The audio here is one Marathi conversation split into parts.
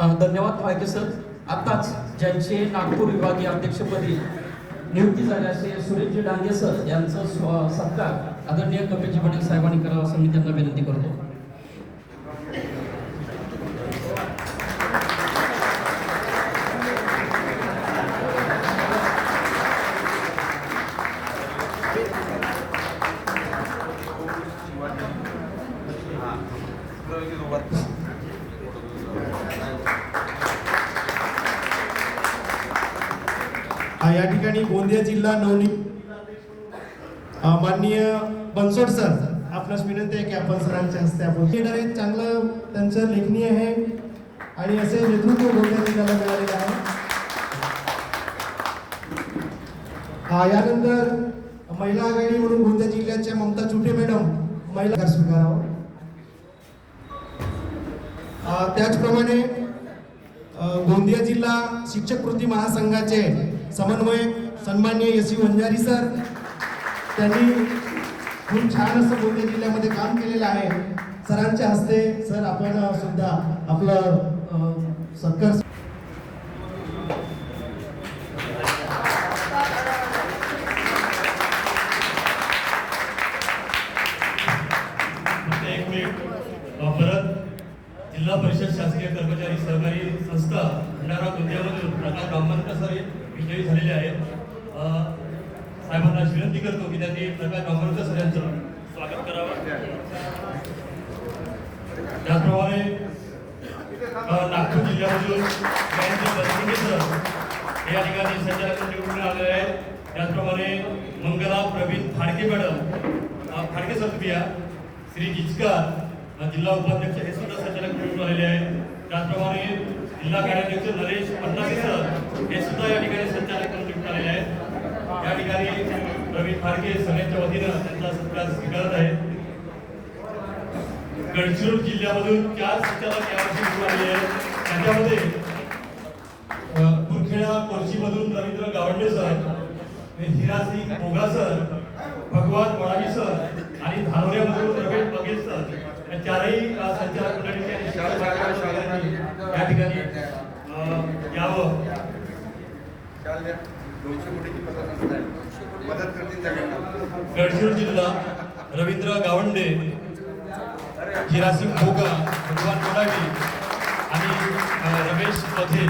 धन्यवाद फाळके सर. आताच ज्यांचे नागपूर विभागीय अध्यक्षपदी नियुक्ती झाली असे सुरेशजी डांगे सर यांचं स्व- सत्कार आदरणीय कपिलजी पटेल साहेबांनी करावा असं मी त्यांना विनंती करतो. या ठिकाणी गोंदिया जिल्हा नवनी माननीय बनसोड सर आपणास विनंती आहे की आपण सरांच्या हस्ते आपण लीडर आहेत. चांगलं त्यांचं लेखनी आहे आणि असे नेतृत्व गोंदिया जिल्ह्याला मिळालेलं आहे. हा यानंतर महिला आघाडी म्हणून गोंदिया जिल्ह्याच्या ममता चुटे मॅडम महिला स्वीकारावं त्याचप्रमाणे गोंदिया जिल्हा शिक्षक कृती महासंघाचे समन्वयक सन्मान्य एस यू वंजारी सर त्यांनी खूप छान असं गोंदिया जिल्ह्यामध्ये काम केलेलं आहे. सरांच्या हस्ते सर आपण सुद्धा आपलं सत्कार परत जिल्हा परिषद शासकीय कर्मचारी सहकारी संस्था भंडारा गोंदियामधून प्रकाश ब्राह्मणकर सर हे विजयी झालेले आहेत. साहेबांना विनंती करतो की त्यांनी प्रकाश ब्राह्मणकर सर यांचं स्वागत करावं. त्याचप्रमाणे नागपूर जिल्ह्यामधून हे या ठिकाणी संचालक निवडून आलेले आहेत. त्याचप्रमाणे मंगला प्रवीण फाडके मॅडम फाडके सर तुम्ही या. श्री जिचकार जिल्हा उपाध्यक्ष हे सुद्धा संचालक निवडून आलेले आहेत. त्याचप्रमाणे जिल्हा कार्याध्यक्ष नरेश पन्नासे सर हे सुद्धा या ठिकाणी संचालक म्हणून निवडून आलेले आहेत या ठिकाणी प्रवीण सगळ्यांच्या वतीनं त्यांचा सत्कार स्वीकारत आहेत गडचिरोली जिल्ह्यामधून चार संचालक यावर्षी निवडून आलेले आहेत. त्याच्यामध्ये अ, Kurkheda कोर्शीमधून Ravindra Gawande sir Hirasingh Moga sir Bhagwan Wadavi sir आणि धानोऱ्यामधून रमेश बघेल सर. या चारही संचालक मंडळीचे आणि शिक्षक मंडळाचे या ठिकाणी अ, यावं दोनशे कोटीची मदत करतील सगळ्यांना गडचिरोली जिल्हा रवींद्र गावंडे हिरासिंग भोगा भगवान मडावी आणि रमेश पथेल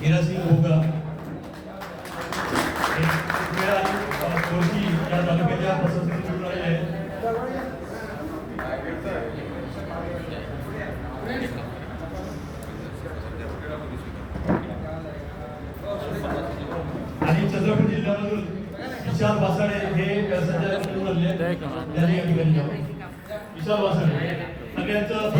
हिरासिंग भोगा हे कुरखेडा आणि अ, कोर्शी या तालुक्याच्या प्रशासकीय निवडून आलेले आहेत आणि चंद्रपूर जिल्ह्यामधून विशाल वासाडे हे संचालक म्हणून आले. त्यांनी या ठिकाणी. विशाल वासाडे सगळ्यांचं